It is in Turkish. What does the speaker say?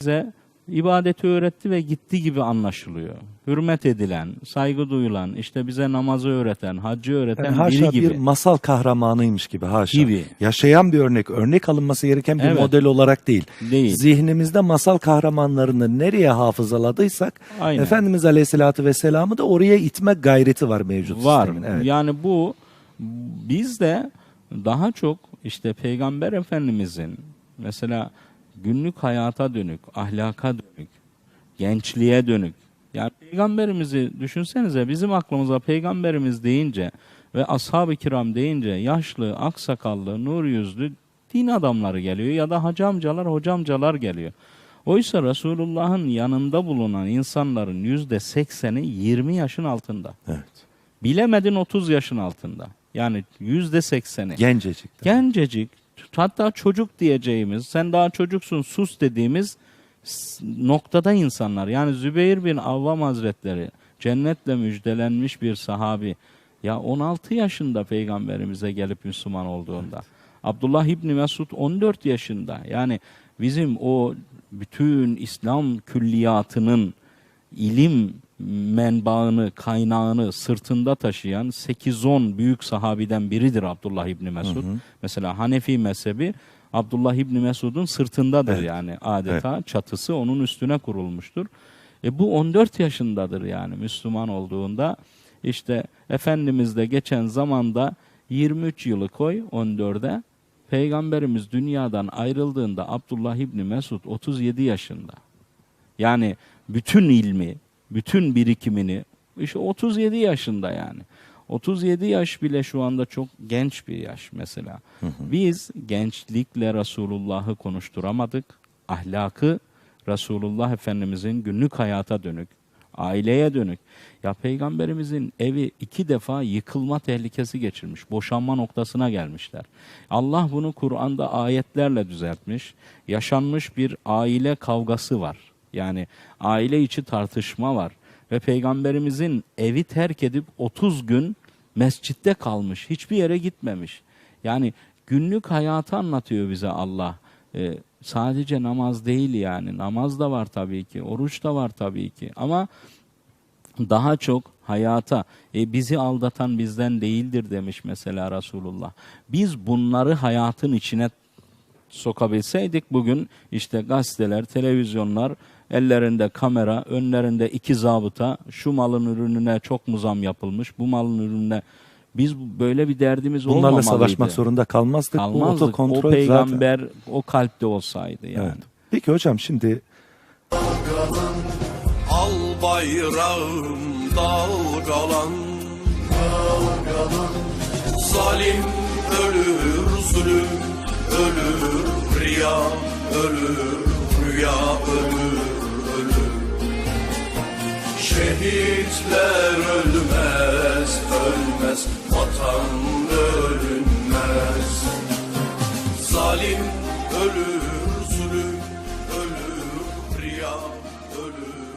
bize ibadeti öğretti ve gitti gibi anlaşılıyor. Hürmet edilen, saygı duyulan, işte bize namazı öğreten, haccı öğreten Yani biri gibi. bir masal kahramanıymış gibi haşa. Gibi. Yaşayan bir örnek, örnek alınması gereken bir Evet. model olarak değil. Değil. Zihnimizde masal kahramanlarını nereye hafızaladıysak Aynen. Efendimiz Aleyhisselatü Vesselam'ı da oraya itme gayreti var mevcut var. sistemin. Evet. Yani bu biz de daha çok işte Peygamber Efendimizin mesela günlük hayata dönük, ahlaka dönük, gençliğe dönük. Yani peygamberimizi düşünsenize bizim aklımıza peygamberimiz deyince ve ashab-ı kiram deyince yaşlı, aksakallı, nur yüzlü din adamları geliyor ya da hacı amcalar, hocamcalar geliyor. Oysa Resulullah'ın yanında bulunan insanların yüzde sekseni 20 yaşın altında. Evet. Bilemedin 30 yaşın altında. Yani yüzde sekseni. Gencecik. Gencecik hatta çocuk diyeceğimiz sen daha çocuksun sus dediğimiz noktada insanlar. Yani Zübeyir bin Avvam Hazretleri cennetle müjdelenmiş bir sahabi. Ya 16 yaşında peygamberimize gelip Müslüman olduğunda. Abdullah İbni Mesud 14 yaşında. Yani bizim o bütün İslam külliyatının ilim menbaını, kaynağını sırtında taşıyan 8-10 büyük sahabiden biridir Abdullah İbni Mesud. Mesela Hanefi mezhebi Abdullah İbni Mesud'un sırtındadır Evet. yani adeta çatısı onun üstüne kurulmuştur. E bu 14 yaşındadır yani Müslüman olduğunda. İşte Efendimiz de geçen zamanda 23 yılı koy 14'e. Peygamberimiz dünyadan ayrıldığında Abdullah İbni Mesud 37 yaşında. Yani bütün ilmi, bütün birikimini işte 37 yaşında yani. 37 yaş bile şu anda çok genç bir yaş mesela. Biz gençlikle Resulullah'ı konuşturamadık. Ahlakı Resulullah Efendimizin günlük hayata dönük, aileye dönük. Ya peygamberimizin evi iki defa yıkılma tehlikesi geçirmiş. Boşanma noktasına gelmişler. Allah bunu Kur'an'da ayetlerle düzeltmiş. Yaşanmış bir aile kavgası var. Yani aile içi tartışma var. Ve peygamberimizin evi terk edip 30 gün mescitte kalmış. Hiçbir yere gitmemiş. Yani günlük hayatı anlatıyor bize Allah. Ee, sadece namaz değil yani. Namaz da var tabii ki. Oruç da var tabii ki. Ama daha çok hayata e, bizi aldatan bizden değildir demiş mesela Resulullah. Biz bunları hayatın içine sokabilseydik bugün işte gazeteler, televizyonlar ellerinde kamera, önlerinde iki zabıta şu malın ürününe çok mu zam yapılmış, bu malın ürününe biz bu- böyle bir derdimiz Bunlarla olmamalıydı. savaşmak zorunda kalmazdık. Bu Kalmazdık. otokontrol O zaten. peygamber o kalpte olsaydı yani. Evet. Peki hocam şimdi Al bayrağım dalgalan Zalim ölür zulüm ölür Riya ölür rüya ölür ölür Şehitler ölmez, ölmez, vatan ölünmez. Zalim ölür, zulüm ölür, riya ölür.